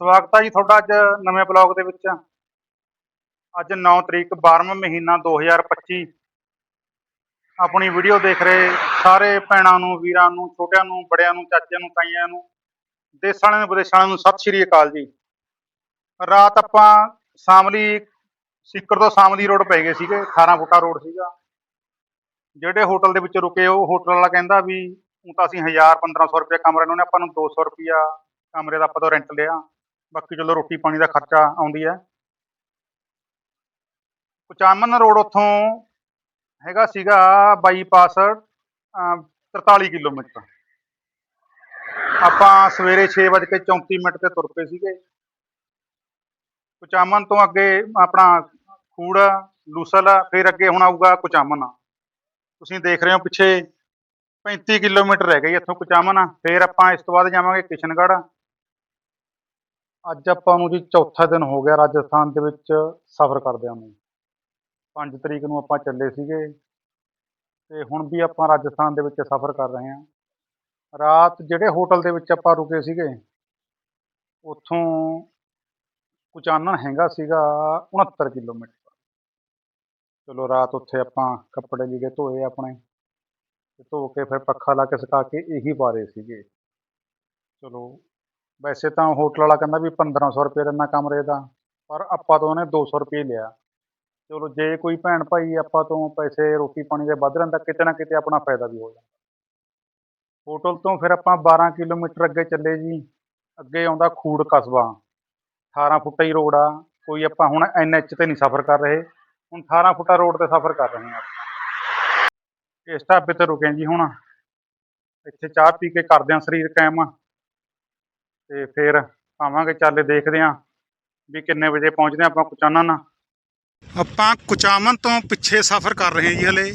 ਸਵਾਗਤ ਹੈ ਜੀ ਤੁਹਾਡਾ ਅੱਜ ਨਵੇਂ ਬਲੌਗ ਦੇ ਵਿੱਚ। ਅੱਜ 9 ਤਰੀਕ 12ਵਾਂ ਮਹੀਨਾ 2025 ਆਪਣੀ ਵੀਡੀਓ ਦੇਖ ਰਹੇ ਸਾਰੇ ਭੈਣਾਂ ਨੂੰ, ਵੀਰਾਂ ਨੂੰ, ਛੋਟਿਆਂ ਨੂੰ, ਬੜਿਆਂ ਨੂੰ, ਚਾਚਿਆਂ ਨੂੰ, ਤਾਈਆਂ ਨੂੰ, ਦੇਸ਼ ਵਾਲਿਆਂ ਨੂੰ, ਵਿਦੇਸ਼ ਵਾਲਿਆਂ ਨੂੰ ਸਤਿ ਸ਼੍ਰੀ ਅਕਾਲ ਜੀ। ਰਾਤ ਆਪਾਂ ਸਾਮਲੀ ਸਿੱਕਰ ਤੋਂ ਸਾਮਲੀ ਰੋਡ ਪੈ ਗਏ ਸੀਗੇ 18 ਫੁੱਟਾ ਰੋਡ ਸੀਗਾ। ਜਿਹੜੇ ਹੋਟਲ ਦੇ ਵਿੱਚ ਰੁਕੇ ਉਹ ਹੋਟਲ ਵਾਲਾ ਕਹਿੰਦਾ ਵੀ, ਹੁਣ ਤਾਂ ਅਸੀਂ 1000 1500 ਰੁਪਏ ਕਮਰੇ ਨੂੰ ਨੇ, ਆਪਾਂ ਨੂੰ 200 ਰੁਪਿਆ ਕਮਰੇ ਦਾ ਆਪਾਂ ਤੋਂ ਰੈਂਟ ਲਿਆ। ਬਾਕੀ ਚਲੋ ਰੋਟੀ ਪਾਣੀ ਦਾ ਖਰਚਾ ਆਉਂਦੀ ਹੈ। ਕੁਚਾਮਨ ਰੋਡ ਉੱਥੋਂ ਹੈਗਾ ਸੀਗਾ ਬਾਈਪਾਸ ਅਮ 43 ਕਿਲੋਮੀਟਰ। ਆਪਾਂ ਸਵੇਰੇ 6:34 ਮਿੰਟ ਤੇ ਤੁਰ ਪਏ ਸੀਗੇ। ਕੁਚਾਮਨ ਤੋਂ ਅੱਗੇ ਆਪਣਾ ਖੂੜ, ਲੂਸਲ, ਫਿਰ ਅੱਗੇ ਹੁਣ ਆਊਗਾ ਕੁਚਾਮਨ ਤੁਸੀਂ ਦੇਖ ਰਹੇ ਹੋ ਪਿੱਛੇ 35 ਕਿਲੋਮੀਟਰ ਰਹਿ ਗਈ ਇੱਥੋਂ ਕੁਚਾਮਨ ਫਿਰ ਆਪਾਂ ਇਸ ਤੋਂ ਬਾਅਦ ਜਾਵਾਂਗੇ ਕਿਸ਼ਨਗੜ੍ਹ। ਅੱਜ ਆਪਾਂ ਨੂੰ ਜੀ ਚੌਥਾ ਦਿਨ ਹੋ ਗਿਆ ਰਾਜਸਥਾਨ ਦੇ ਵਿੱਚ ਸਫ਼ਰ ਕਰਦਿਆਂ ਨੂੰ। 5 ਤਰੀਕ ਨੂੰ ਆਪਾਂ ਚੱਲੇ ਸੀਗੇ ਤੇ ਹੁਣ ਵੀ ਆਪਾਂ ਰਾਜਸਥਾਨ ਦੇ ਵਿੱਚ ਸਫ਼ਰ ਕਰ ਰਹੇ ਹਾਂ। ਰਾਤ ਜਿਹੜੇ ਹੋਟਲ ਦੇ ਵਿੱਚ ਆਪਾਂ ਰੁਕੇ ਸੀਗੇ, ਉੱਥੋਂ ਕੁਚਾਨਣ ਹੈਗਾ ਸੀਗਾ 69 ਕਿਲੋਮੀਟਰ। ਚਲੋ ਰਾਤ ਉੱਥੇ ਆਪਾਂ ਕੱਪੜੇ ਲੀੜੇ ਧੋਏ ਆਪਣੇ ਤੇ ਧੋ ਕੇ ਫਿਰ ਪੱਖਾ ਲਾ ਕੇ ਸੁਕਾ ਕੇ ਇਹੀ ਪਾ ਰਹੇ ਸੀਗੇ। ਚਲੋ ਵੈਸੇ ਤਾਂ ਹੋਟਲ ਵਾਲਾ ਕਹਿੰਦਾ ਵੀ 1500 ਰੁਪਏ ਦਿੰਦਾ ਕਮਰੇ ਦਾ, ਪਰ ਆਪਾਂ ਤੋਂ ਉਹਨੇ 200 ਰੁਪਏ ਲਿਆ। ਚਲੋ, ਜੇ ਕੋਈ ਭੈਣ ਭਾਈ ਆਪਾਂ ਤੋਂ ਪੈਸੇ ਰੋਟੀ ਪਾਣੀ ਦੇ ਵੱਧ ਲੈਂਦਾ, ਕਿਤੇ ਨਾ ਕਿਤੇ ਆਪਣਾ ਫਾਇਦਾ ਵੀ ਹੋ ਜਾਂਦਾ। ਹੋਟਲ ਤੋਂ ਫਿਰ ਆਪਾਂ 12 ਕਿਲੋਮੀਟਰ ਅੱਗੇ ਚੱਲੇ ਜੀ। ਅੱਗੇ ਆਉਂਦਾ ਖੂੜ ਕਸਬਾ। 18 ਫੁੱਟਾ ਹੀ ਰੋਡ ਆ। ਕੋਈ ਆਪਾਂ ਹੁਣ ਐਨਐਚ ਤੇ ਨਹੀਂ ਸਫ਼ਰ ਕਰ ਰਹੇ। ਹੁਣ 18 ਫੁੱਟਾ ਰੋਡ ਤੇ ਸਫ਼ਰ ਕਰ ਰਹੇ ਹਾਂ ਇਸ ਢਾਬੇ ਤੇ ਰੁਕੇ ਜੀ ਹੁਣ। ਇੱਥੇ ਚਾਹ ਪੀ ਕੇ ਕਰਦੇ ਹਾਂ, ਸਰੀਰ ਕਾਇਮ ਤੇ ਫਿਰ ਆਵਾਂਗੇ, ਚੱਲ ਦੇਖਦੇ ਹਾਂ ਵੀ ਕਿੰਨੇ ਵਜੇ ਪਹੁੰਚਦੇ ਹਾਂ ਆਪਾਂ ਕੁਚਾਨਨ ਆਪਾਂ ਕੁਚਾਮਨ ਤੋਂ ਪਿੱਛੇ ਸਫ਼ਰ ਕਰ ਰਹੇ ਹਾਂ ਜੀ ਹਲੇ।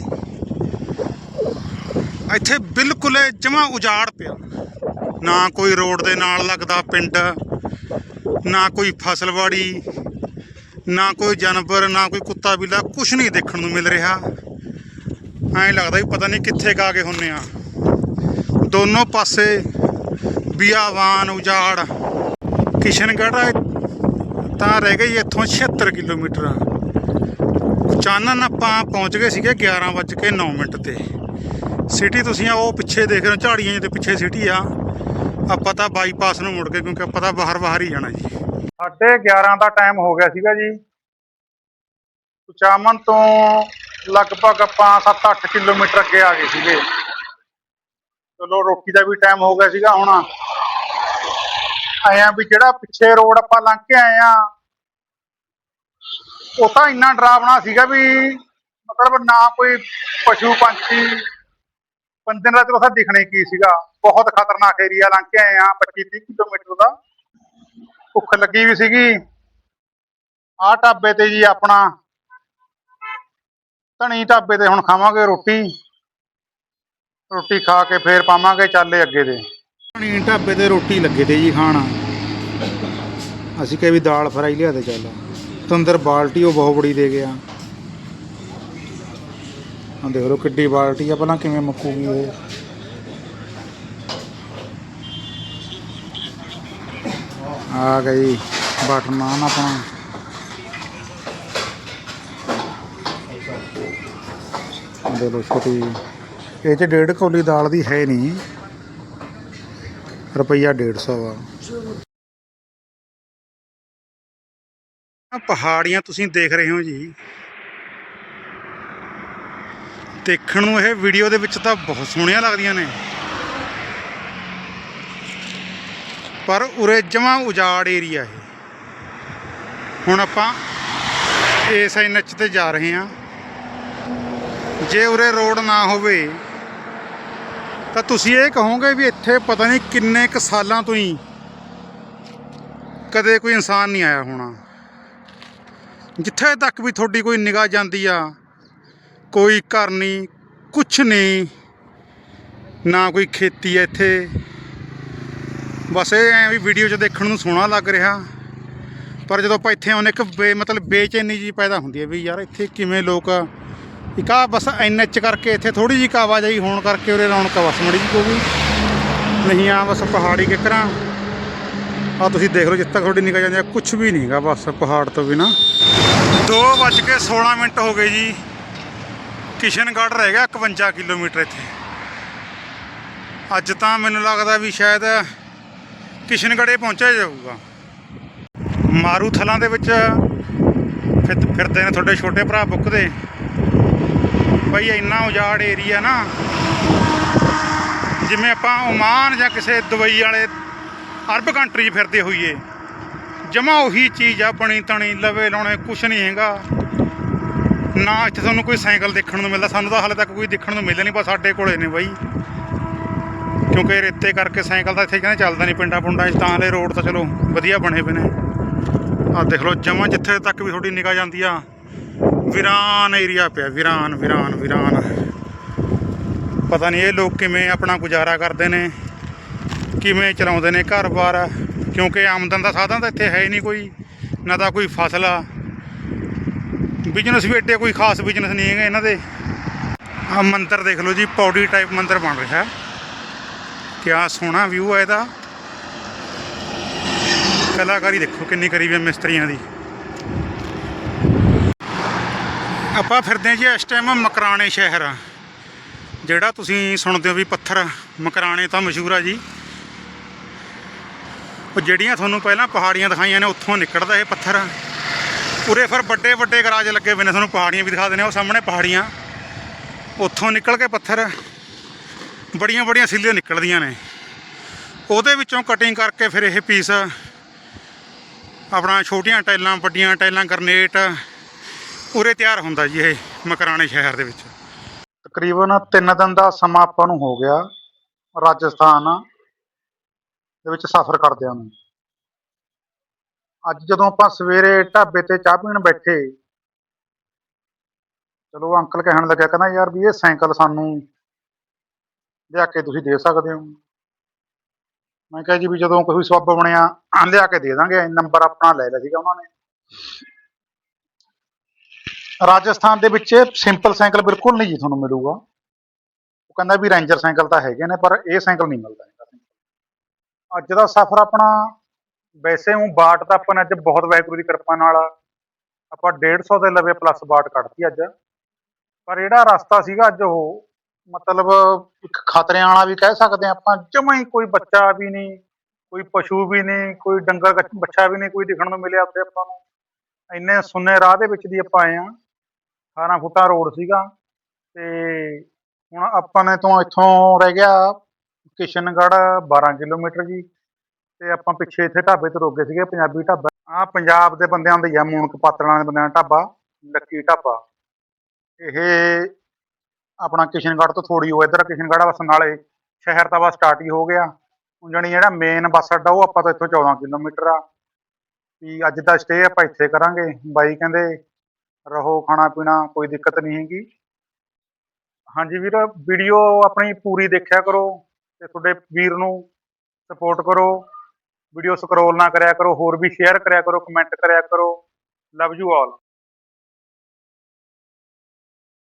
ਇੱਥੇ ਬਿਲਕੁਲ ਜਮਾ ਉਜਾੜ ਪਿਆ। ਨਾ ਕੋਈ ਰੋਡ ਦੇ ਨਾਲ ਲੱਗਦਾ ਪਿੰਡ, ਨਾ ਕੋਈ ਫਸਲਵਾੜੀ, ਨਾ ਕੋਈ ਜਾਨਵਰ, ਨਾ ਕੋਈ ਕੁੱਤਾ ਬਿੱਲਾ ਕੁਝ ਨਹੀਂ ਦੇਖਣ ਨੂੰ ਮਿਲ ਰਿਹਾ। ਐਂ ਲੱਗਦਾ ਵੀ ਪਤਾ ਨਹੀਂ ਕਿੱਥੇ ਕਾ ਕੇ ਹੁੰਨੇ ਆ। ਦੋਨੋਂ ਪਾਸੇ ਬਿਆਵਾਨ ਉਜਾੜ। ਕਿਸ਼ਨਗੜ੍ਹ ਤਾਂ ਰਹਿ ਗਈ ਇੱਥੋਂ 76 ਕਿਲੋਮੀਟਰ। ਚਾਨਣ ਆਪਾਂ ਪਹੁੰਚ ਗਏ ਸੀਗੇ 11:09 ਮਿੰਟ ਤੇ। ਸਿਟੀ ਤੁਸੀਂ ਆ ਉਹ ਪਿੱਛੇ ਦੇਖ ਰਹੇ ਹੋ, ਝਾੜੀਆਂ ਜਿਹੇ ਪਿੱਛੇ ਸਿਟੀ ਆ। ਆਪਾਂ ਤਾਂ ਬਾਈਪਾਸ ਨੂੰ ਮੁੜ ਕੇ, ਕਿਉਂਕਿ ਆਪਾਂ ਤਾਂ ਬਾਹਰ ਬਾਹਰ ਹੀ ਜਾਣਾ ਜੀ। ਸਾਢੇ 11 ਦਾ ਟਾਈਮ ਹੋ ਗਿਆ ਸੀਗਾ ਜੀ। ਚਾਮਨ ਤੋਂ ਲਗਭਗ ਆਪਾਂ 7-8 ਕਿਲੋਮੀਟਰ ਅੱਗੇ ਆ ਗਏ ਸੀਗੇ। ਚਲੋ ਰੋਟੀ ਦਾ ਵੀ ਟਾਈਮ ਹੋ ਗਿਆ ਸੀਗਾ ਹੁਣ। ਆਇਆ ਵੀ ਜਿਹੜਾ ਪਿੱਛੇ ਰੋਡ ਆਪਾਂ ਲੰਘ ਕੇ ਆਏ ਆ, ਉਹ ਤਾਂ ਇੰਨਾ ਡਰਾਵਣਾ ਸੀਗਾ ਵੀ ਮਤਲਬ ਨਾ ਕੋਈ ਪਸ਼ੂ ਪੰਛੀ, ਬੰਦੇ ਦਾ ਤਾਂ ਦਿਖਣੇ ਕੀ ਸੀਗਾ। ਬਹੁਤ ਖਤਰਨਾਕ ਏਰੀਆ ਲੰਘ ਕੇ ਆਏ ਆ 25 30 ਕਿਲੋਮੀਟਰ ਦਾ। ਭੁੱਖ ਲੱਗੀ ਵੀ ਸੀਗੀ। ਆਹ ਢਾਬੇ ਤੇ ਜੀ ਆਪਣਾ ਧਣੀ ਢਾਬੇ ਤੇ ਹੁਣ ਖਾਵਾਂਗੇ ਰੋਟੀ। ਰੋਟੀ ਖਾ ਕੇ ਫੇਰ ਪਾਵਾਂਗੇ ਚਾਲੇ ਅੱਗੇ ਦੇ। ਧਣੀ ਢਾਬੇ ਤੇ ਰੋਟੀ ਲੱਗੇ ਤੇ ਜੀ ਖਾਣਾ। ਅਸੀਂ ਕਹੇ ਵੀ ਦਾਲ ਫਰਾਈ ਲਿਆ ਦੇ ਚੱਲ। ਤਾਂ ਬਾਲਟੀ, ਉਹ ਬਹੁਤ ਬੜੀ ਦੇ ਗਿਆ। ਆ ਦੇਖ ਲਓ ਕਿੱਡੀ ਬਾਲਟੀ ਆ ਪਹਿਲਾਂ ਕਿਵੇਂ ਮੁੱਕੂਗੀ ਇਹ। ਆ ਗਈ ਬਟਰ ਨਾਨ ਆਪਣਾ। ਦੇ ਲੋ ਛੋਟੀ ਇਹ ਚ ਡੇਢ ਕੌਲੀ ਦਾਲ ਦੀ ਹੈ ਨਹੀਂ। ਰੁਪਈਆ 150 ਆ। ਆਹ ਪਹਾੜੀਆਂ ਤੁਸੀਂ ਦੇਖ ਰਹੇ ਹੋ ਜੀ। ਦੇਖਣ ਨੂੰ ਇਹ ਵੀਡੀਓ ਦੇ ਵਿੱਚ ਤਾਂ ਬਹੁਤ ਸੋਹਣੀਆਂ ਲੱਗਦੀਆਂ ਨੇ। ਪਰ ਉਰੇ ਜਮਾਂ ਉਜਾੜ ਏਰੀਆ ਇਹ। ਹੁਣ ਆਪਾਂ ਇਸ ਐਨਐਚ ਤੇ ਜਾ ਰਹੇ ਹਾਂ। ਜੇ ਉਰੇ ਰੋਡ ਨਾ ਹੋਵੇ ਤਾਂ ਤੁਸੀਂ ਇਹ ਕਹੋਗੇ ਵੀ ਇੱਥੇ ਪਤਾ ਨਹੀਂ ਕਿੰਨੇ ਕ ਸਾਲਾਂ ਤੋਂ ਹੀ ਕਦੇ ਕੋਈ ਇਨਸਾਨ ਨਹੀਂ ਆਇਆ ਹੋਣਾ। ਜਿੱਥੇ ਤੱਕ ਵੀ ਤੁਹਾਡੀ ਕੋਈ ਨਿਗਾਹ ਜਾਂਦੀ ਆ, ਕੋਈ ਘਰ ਨਹੀਂ, ਕੁਛ ਨਹੀਂ, ਨਾ ਕੋਈ ਖੇਤੀ ਹੈ ਇੱਥੇ। ਬਸ ਇਹ ਐ ਵੀ ਵੀਡੀਓ 'ਚ ਦੇਖਣ ਨੂੰ ਸੋਹਣਾ ਲੱਗ ਰਿਹਾ। ਪਰ ਜਦੋਂ ਆਪਾਂ ਇੱਥੇ ਆਉਂਦੇ ਇੱਕ ਬੇ ਮਤਲਬ ਬੇਚੈਨੀ ਜੀ ਪੈਦਾ ਹੁੰਦੀ ਹੈ ਵੀ ਯਾਰ ਇੱਥੇ ਕਿਵੇਂ ਲੋਕ ਇੱਕ ਆ ਬਸ ਐਨਐਚ ਕਰਕੇ ਇੱਥੇ ਥੋੜੀ ਜਿਹੀ ਆਵਾਜਾਈ ਹੋਣ ਕਰਕੇ ਉਰੇ ਰੌਣਕ ਵਸ ਮੜੀ ਜੀ ਕੋਈ ਨਹੀਂ ਆ ਬਸ ਪਹਾੜੀ ਕਿਕਰਾਂ ਆ ਤੁਸੀਂ ਦੇਖ ਲਓ, ਜਿੱਥੇ ਤੱਕ ਤੁਹਾਡੀ ਨਿਗਾਹ ਜਾਂਦੀ ਹੈ ਕੁਝ ਵੀ ਨਹੀਂਗਾ ਬਸ ਪਹਾੜ ਤੋਂ ਬਿਨਾ। 2:16 ਮਿੰਟ ਹੋ ਗਏ ਜੀ। ਕਿਸ਼ਨਗੜ੍ਹ ਰਹਿ ਗਿਆ 51 ਕਿਲੋਮੀਟਰ ਇੱਥੇ। ਅੱਜ ਤਾਂ ਮੈਨੂੰ ਲੱਗਦਾ ਵੀ ਸ਼ਾਇਦ ਕਿਸ਼ਨਗੜ੍ਹੇ ਪਹੁੰਚਿਆ ਜਾਊਗਾ। ਮਾਰੂਥਲਾਂ ਦੇ ਵਿੱਚ ਫਿਰ- ਫਿਰਦੇ ਨੇ ਤੁਹਾਡੇ ਛੋਟੇ ਭਰਾ ਬੁੱਕਦੇ ਬਈ ਇੰਨਾ ਉਜਾੜ ਏਰੀਆ ਨਾ, ਜਿਵੇਂ ਆਪਾਂ ਓਮਾਨ ਜਾਂ ਕਿਸੇ ਦੁਬਈ ਵਾਲੇ ਅਰਬ ਕੰਟਰੀ 'ਚ ਫਿਰਦੇ ਹੋਈਏ, ਜਮਾ ਉਹੀ ਚੀਜ਼ ਆ, ਬਣੀ ਤਣੀ, ਲਵੇ ਲਾਉਣੇ, ਕੁਛ ਨਹੀਂ ਹੈਗਾ। ਨਾ ਇੱਥੇ ਤੁਹਾਨੂੰ ਕੋਈ ਸਾਈਕਲ ਦੇਖਣ ਨੂੰ ਮਿਲਦਾ, ਸਾਨੂੰ ਤਾਂ ਹਾਲੇ ਤੱਕ ਕੋਈ ਦੇਖਣ ਨੂੰ ਮਿਲਿਆ ਨਹੀਂ ਪਰ ਸਾਡੇ ਕੋਲੇ ਨੇ ਬਾਈ। ਕਿਉਂਕਿ ਰੇਤੇ ਕਰਕੇ ਸਾਈਕਲ ਤਾਂ ਇੱਥੇ ਕਹਿੰਦੇ ਚੱਲਦਾ ਨਹੀਂ, ਪਿੰਡਾਂ ਪੁੰਡਾਂ 'ਚ ਤਾਂ ਹਲੇ ਰੋਡ ਤਾਂ ਚਲੋ ਵਧੀਆ ਬਣੇ ਪਏ ਨੇ। ਆਹ ਦੇਖ ਲਓ, ਜਮਾਂ ਜਿੱਥੇ ਤੱਕ ਵੀ ਤੁਹਾਡੀ ਨਿਗਾਹ ਜਾਂਦੀ ਆ ਵਿਰਾਨ ਏਰੀਆ ਪਿਆ, ਵਿਰਾਨ ਵਿਰਾਨ ਵਿਰਾਨ। ਪਤਾ ਨਹੀਂ ਇਹ ਲੋਕ ਕਿਵੇਂ ਆਪਣਾ ਗੁਜ਼ਾਰਾ ਕਰਦੇ ਨੇ, ਕਿਵੇਂ ਚਲਾਉਂਦੇ ਨੇ ਘਰ-ਬਾਰ, ਕਿਉਂਕਿ ਆਮਦਨ ਦਾ ਸਾਧਨ ਤਾਂ ਇੱਥੇ ਹੈ ਹੀ ਨਹੀਂ ਕੋਈ, ਨਾ ਤਾਂ ਕੋਈ ਫਸਲ ਆ। ਬਿਜ਼ਨਸ ਵੀ ਏਡੇ ਕੋਈ ਖਾਸ ਬਿਜ਼ਨਸ ਨਹੀਂ ਹੈਗਾ ਇਹਨਾਂ ਦੇ। ਆ ਮੰਦਿਰ ਦੇਖ ਲਓ ਜੀ, ਪੌੜੀ ਟਾਈਪ ਮੰਦਿਰ ਬਣ ਰਿਹਾ। ਕਿਆ ਸੋਹਣਾ ਵਿਊ ਹੈ ਇਹਦਾ। ਕਲਾਕਾਰੀ ਦੇਖੋ ਕਿੰਨੀ ਕਰੀ ਵੀ ਹੈ ਮਿਸਤਰੀਆਂ ਦੀ। ਆਪਾਂ ਫਿਰਦੇ ਹਾਂ ਜੀ ਇਸ ਟਾਈਮ ਮਕਰਾਣੇ ਸ਼ਹਿਰ। ਆ ਜਿਹੜਾ ਤੁਸੀਂ ਸੁਣਦੇ ਹੋ ਵੀ ਪੱਥਰ, ਮਕਰਾਣੇ ਤਾਂ ਮਸ਼ਹੂਰ ਆ ਜੀ। ਉਹ ਜਿਹੜੀਆਂ ਤੁਹਾਨੂੰ ਪਹਿਲਾਂ ਪਹਾੜੀਆਂ ਦਿਖਾਈਆਂ ਨੇ, ਉੱਥੋਂ ਨਿਕਲਦਾ ਇਹ ਪੱਥਰ। ਉਰੇ ਫਿਰ ਵੱਡੇ ਵੱਡੇ ਗਰਾਜ ਲੱਗੇ ਹੋਏ ਨੇ, ਤੁਹਾਨੂੰ ਪਹਾੜੀਆਂ ਵੀ ਦਿਖਾ ਦਿੰਦੇ ਆ ਉਹ ਸਾਹਮਣੇ ਪਹਾੜੀਆਂ। ਉੱਥੋਂ ਨਿਕਲ ਕੇ ਪੱਥਰ, ਬੜੀਆਂ ਬੜੀਆਂ ਸਿੱਲੀਆਂ ਨਿਕਲਦੀਆਂ ਨੇ। ਉਹਦੇ ਵਿੱਚੋਂ ਕਟਿੰਗ ਕਰਕੇ ਫਿਰ ਇਹ ਪੀਸ ਆਪਣਾ ਛੋਟੀਆਂ ਟਾਈਲਾਂ ਵੱਡੀਆਂ ਟਾਈਲਾਂ ਗਰਨੇਟ ਉਰੇ ਤਿਆਰ ਹੁੰਦਾ ਜੀ ਇਹ ਮਕਰਾਣੇ ਸ਼ਹਿਰ ਦੇ ਵਿੱਚ। ਤਕਰੀਬਨ 3 ਦਿਨ ਦਾ ਸਮਾਂ ਆਪਾਂ ਨੂੰ ਹੋ ਗਿਆ ਰਾਜਸਥਾਨ ਦੇ ਵਿੱਚ ਸਫ਼ਰ ਕਰਦਿਆਂ ਨੂੰ। ਅੱਜ ਜਦੋਂ ਆਪਾਂ ਸਵੇਰੇ ਢਾਬੇ ਤੇ ਚਾਹ ਪੀਣ ਬੈਠੇ, ਚਲੋ ਅੰਕਲ ਕਹਿਣ ਲੱਗਿਆ, ਕਹਿੰਦਾ ਯਾਰ ਵੀ ਇਹ ਸਾਈਕਲ ਸਾਨੂੰ ਲਿਆ ਕੇ ਤੁਸੀਂ ਦੇ ਸਕਦੇ ਹੋ। ਮੈਂ ਕਿਹਾ ਜੀ ਵੀ ਜਦੋਂ ਕੋਈ ਸਬੱਬ ਬਣਿਆ, ਲਿਆ ਕੇ ਦੇ ਦਾਂਗੇ ਨੰਬਰ ਆਪਣਾ ਲੈ ਲਿਆ ਸੀਗਾ ਉਹਨਾਂ ਨੇ। ਰਾਜਸਥਾਨ ਦੇ ਵਿੱਚ ਸਿੰਪਲ ਸਾਈਕਲ ਬਿਲਕੁਲ ਨਹੀਂ ਜੀ ਤੁਹਾਨੂੰ ਮਿਲੂਗਾ। ਉਹ ਕਹਿੰਦਾ ਵੀ ਰੇਂਜਰ ਸਾਈਕਲ ਤਾਂ ਹੈਗੇ ਨੇ, ਪਰ ਇਹ ਸਾਈਕਲ ਨਹੀਂ ਮਿਲਦਾ ਅੱਜ ਦਾ ਸਫ਼ਰ ਆਪਣਾ, ਵੈਸੇ ਹੂੰ ਬਾਟ ਤਾਂ ਆਪਾਂ ਨੇ ਅੱਜ ਬਹੁਤ ਵਾਹਿਗੁਰੂ ਦੀ ਕਿਰਪਾ ਨਾਲ ਆਪਾਂ 150 ਦੇ ਲਵੇ ਪਲੱਸ ਬਾਟ ਕੱਢਤੀ ਅੱਜ। ਪਰ ਜਿਹੜਾ ਰਸਤਾ ਸੀਗਾ ਅੱਜ ਉਹ, ਮਤਲਬ ਇੱਕ ਖਤਰਿਆਂ ਵਾਲਾ ਵੀ ਕਹਿ ਸਕਦੇ ਹਾਂ ਆਪਾਂ, ਜਮਾਂ ਹੀ ਕੋਈ ਬੱਚਾ ਵੀ ਨਹੀਂ, ਕੋਈ ਪਸ਼ੂ ਵੀ ਨਹੀਂ, ਕੋਈ ਡੰਗਰ ਕੱਛ- ਬੱਚਾ ਵੀ ਨਹੀਂ ਕੋਈ ਦਿਖਣ ਨੂੰ ਮਿਲਿਆ ਉੱਥੇ ਆਪਾਂ ਨੂੰ। ਇੰਨੇ ਸੁੰਨੇ ਰਾਹ ਦੇ ਵਿੱਚ ਦੀ ਆਪਾਂ ਆਏ ਆ 18 ਫੁੱਟਾ ਰੋਡ ਸੀਗਾ ਤੇ ਹੁਣ ਆਪਾਂ ਨੇ ਤੋਂ ਇੱਥੋਂ ਰਹਿ ਗਿਆ ਕਿਸ਼ਨਗੜ੍ਹ 12 ਕਿਲੋਮੀਟਰ ਜੀ ਤੇ ਆਪਾਂ ਪਿੱਛੇ ਇੱਥੇ ਢਾਬੇ ਤੇ ਰੁਕ ਗਏ ਸੀਗੇ, ਪੰਜਾਬੀ ਢਾਬਾ। ਆ ਪੰਜਾਬ ਦੇ ਬੰਦਿਆਂ ਦਾ ਹੀ ਆ, ਮੂਨਕ ਪਾਤੜਾਂ ਦੇ ਬੰਦਿਆਂ ਦਾ ਢਾਬਾ, ਲੱਕੀ ਢਾਬਾ। ਇਹ ਆਪਣਾ ਕਿਸ਼ਨਗੜ੍ਹ ਤੋਂ ਥੋੜੀ ਹੋ ਇੱਧਰ ਕਿਸ਼ਨਗੜ੍ਹ ਬਸ ਨਾਲੇ ਸ਼ਹਿਰ ਤਾਂ ਬਸ ਸਟਾਰਟ ਹੀ ਹੋ ਗਿਆ। ਹੁਣ ਜਾਣੀ ਜਿਹੜਾ ਮੇਨ ਬੱਸ ਅੱਡਾ ਉਹ ਆਪਾਂ ਤੋਂ ਇੱਥੋਂ 14 ਕਿਲੋਮੀਟਰ ਆ। ਵੀ ਅੱਜ ਦਾ ਸਟੇ ਆਪਾਂ ਇੱਥੇ ਕਰਾਂਗੇ। ਬਾਈ ਕਹਿੰਦੇ ਰਹੋ, ਖਾਣਾ ਪੀਣਾ ਕੋਈ ਦਿੱਕਤ ਨਹੀਂ ਹੈਗੀ। ਹਾਂਜੀ ਵੀਰ ਵੀਡੀਓ ਆਪਣੀ ਪੂਰੀ ਦੇਖਿਆ ਕਰੋ ਤੇ ਤੁਹਾਡੇ ਵੀਰ ਨੂੰ ਸਪੋਰਟ ਕਰੋ। ਵੀਡੀਓ ਸਕਰੋਲ ਨਾ ਕਰਿਆ ਕਰੋ, ਹੋਰ ਵੀ ਸ਼ੇਅਰ ਕਰਿਆ ਕਰੋ ਕਮੈਂਟ ਕਰਿਆ ਕਰੋ। Love you all